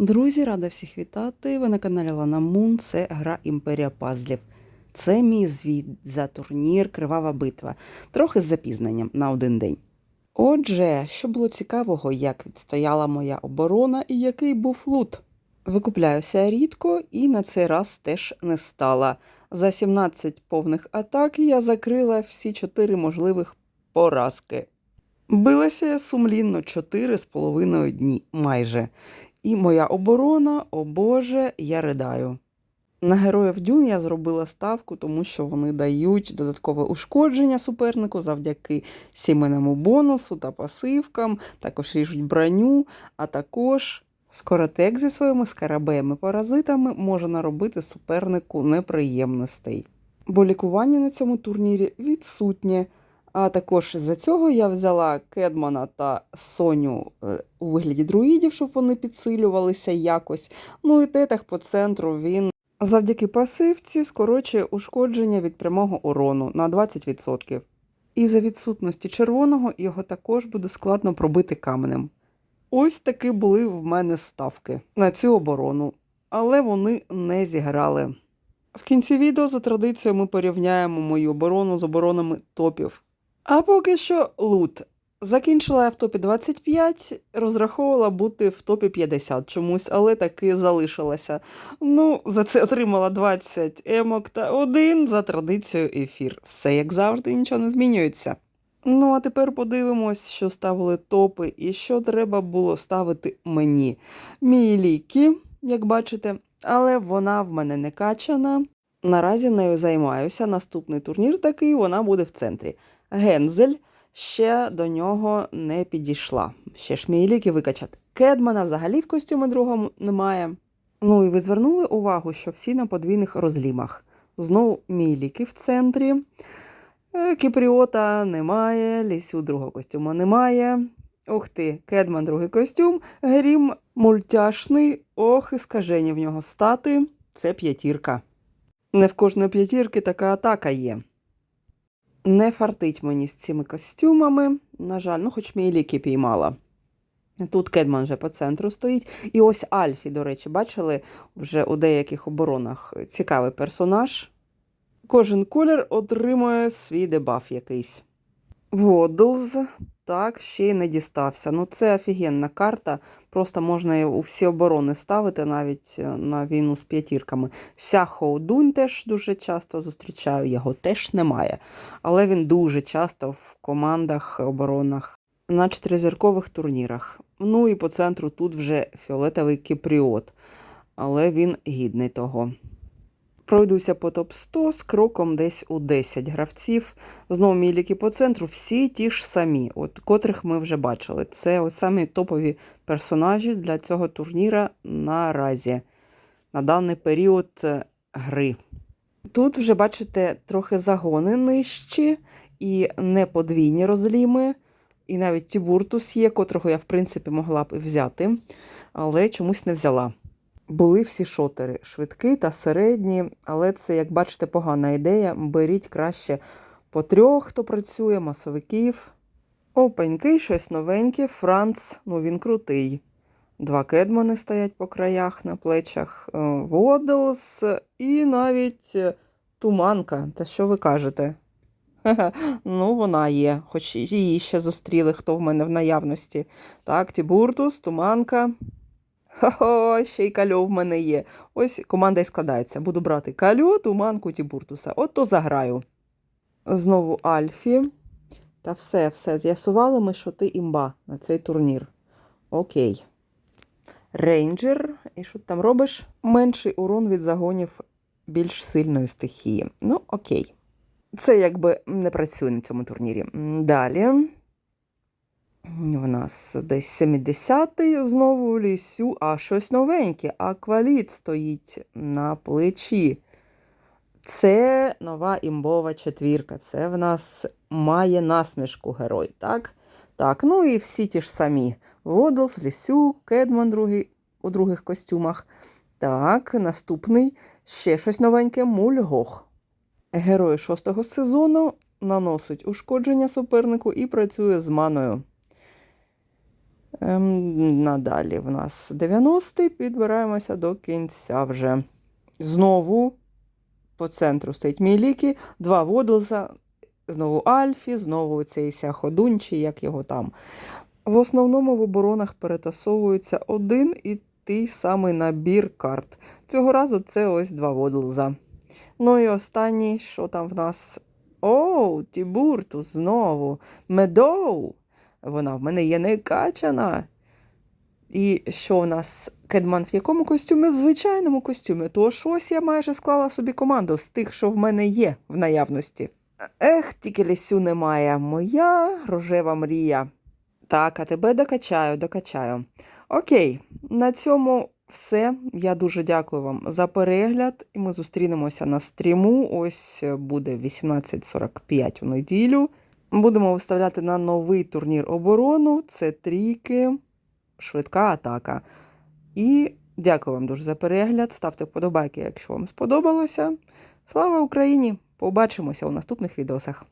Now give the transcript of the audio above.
Друзі, рада всіх вітати. Ви на каналі Лана Мун. Це гра Імперія Пазлів. Це мій звіт за турнір Кривава битва, трохи з запізненням на один день. Отже, що було цікавого, як відстояла моя оборона і який був лут. Викупляюся рідко і на цей раз теж не стала. За 17 повних атак я закрила всі 4 можливих поразки. Билася я сумлінно 4,5 дні майже. І моя оборона, о Боже, я ридаю. На героїв Дюн я зробила ставку, тому що вони дають додаткове ушкодження супернику завдяки сімейному бонусу та пасивкам, також ріжуть броню, а також скоротек зі своїми скарабеями-паразитами може наробити супернику неприємностей. Бо лікування на цьому турнірі відсутнє. А також за цього я взяла Кедмана та Соню е, у вигляді друїдів, щоб вони підсилювалися якось. Ну і тетах по центру він завдяки пасивці скорочує ушкодження від прямого урону на 20%. І за відсутності червоного його також буде складно пробити каменем. Ось таки були в мене ставки на цю оборону, але вони не зіграли. В кінці відео за традицією ми порівняємо мою оборону з оборонами топів. А поки що лут. Закінчила я в топі 25, розраховувала бути в топі 50 чомусь, але таки залишилася. Ну, за це отримала 20 емок та один за традицією ефір. Все як завжди, нічого не змінюється. Ну, а тепер подивимось, що ставили топи і що треба було ставити мені. Мій ліки, як бачите, але вона в мене не качана. Наразі нею займаюся. Наступний турнір такий, вона буде в центрі. Гензель ще до нього не підійшла. Ще ж мій ліки викачати. Кедмана взагалі в костюмі другому немає. Ну і ви звернули увагу, що всі на подвійних розлімах. Знову мій ліки в центрі. Е, Кіпріота немає, лісю другого костюму немає. Ух ти, Кедман другий костюм, грім мультяшний, ох, і скажені в нього стати. Це п'ятірка. Не в кожної п'ятірки така атака є. Не фартить мені з цими костюмами. На жаль, ну хоч мій ліки піймала. Тут Кедман вже по центру стоїть. І ось Альфі, до речі, бачили вже у деяких оборонах цікавий персонаж. Кожен колір отримує свій дебаф якийсь. Водлз, так, ще й не дістався. Ну, це офігенна карта. Просто можна її у всі оборони ставити, навіть е, на війну з п'ятірками. Сяхоудунь теж дуже часто зустрічаю, його теж немає. Але він дуже часто в командах, оборонах на чотиризіркових турнірах. Ну і по центру тут вже фіолетовий кіпріот, але він гідний того. Пройдуся по топ-100 з кроком десь у 10 гравців. Знову міліки по центру, всі ті ж самі, от котрих ми вже бачили. Це самі топові персонажі для цього турніра наразі, на даний період е, гри. Тут вже, бачите, трохи загони нижчі і не подвійні розліми. І навіть Тібуртус є, котрого я, в принципі, могла б і взяти, але чомусь не взяла. Були всі шотери, швидкі та середні, але це, як бачите, погана ідея. Беріть краще по трьох, хто працює, масовиків. Опенький, щось новеньке, Франц, ну він крутий. Два кедмани стоять по краях на плечах, е, Водлс і навіть е, туманка. Та що ви кажете? Ну, вона є, хоч її ще зустріли, хто в мене в наявності. Так, Тібуртус, туманка. Хо-хо, ще й кальо в мене є. Ось команда і складається. Буду брати кальо, туманку, Тібуртуса. От то заграю. Знову Альфі. Та все, все. З'ясували ми, що ти імба на цей турнір. Окей. Рейнджер. І що ти там робиш? Менший урон від загонів більш сильної стихії. Ну, окей. Це якби не працює на цьому турнірі. Далі. Нас десь 70-й знову лісю, а щось новеньке. Акваліт стоїть на плечі. Це нова імбова четвірка. Це в нас має насмішку герой, так? Так, ну і всі ті ж самі. Водлс, Лісю, Кедман другий, у других костюмах. Так, наступний ще щось новеньке Мульгох. Герой шостого сезону наносить ушкодження супернику і працює з маною. Ем, надалі в нас 90-й, підбираємося до кінця вже. Знову по центру стоїть мій ліки, два Водлза, знову Альфі, знову цей Сяходун, чи як його там. В основному в оборонах перетасовується один і той самий набір карт. Цього разу це ось два Водлза. Ну і останній, що там в нас? Оу, Тібуртус знову. Медоу. Вона в мене є не качана. І що в нас? Кедман в якому костюмі? В звичайному костюмі. Тож ось я майже склала собі команду з тих, що в мене є в наявності. Ех, тільки лісю немає. Моя рожева мрія. Так, а тебе докачаю, докачаю. Окей, на цьому все. Я дуже дякую вам за перегляд. І ми зустрінемося на стріму. Ось буде 18.45 у неділю. Будемо виставляти на новий турнір оборону. Це трійки, швидка атака. І дякую вам дуже за перегляд. Ставте вподобайки, якщо вам сподобалося. Слава Україні! Побачимося у наступних відосах.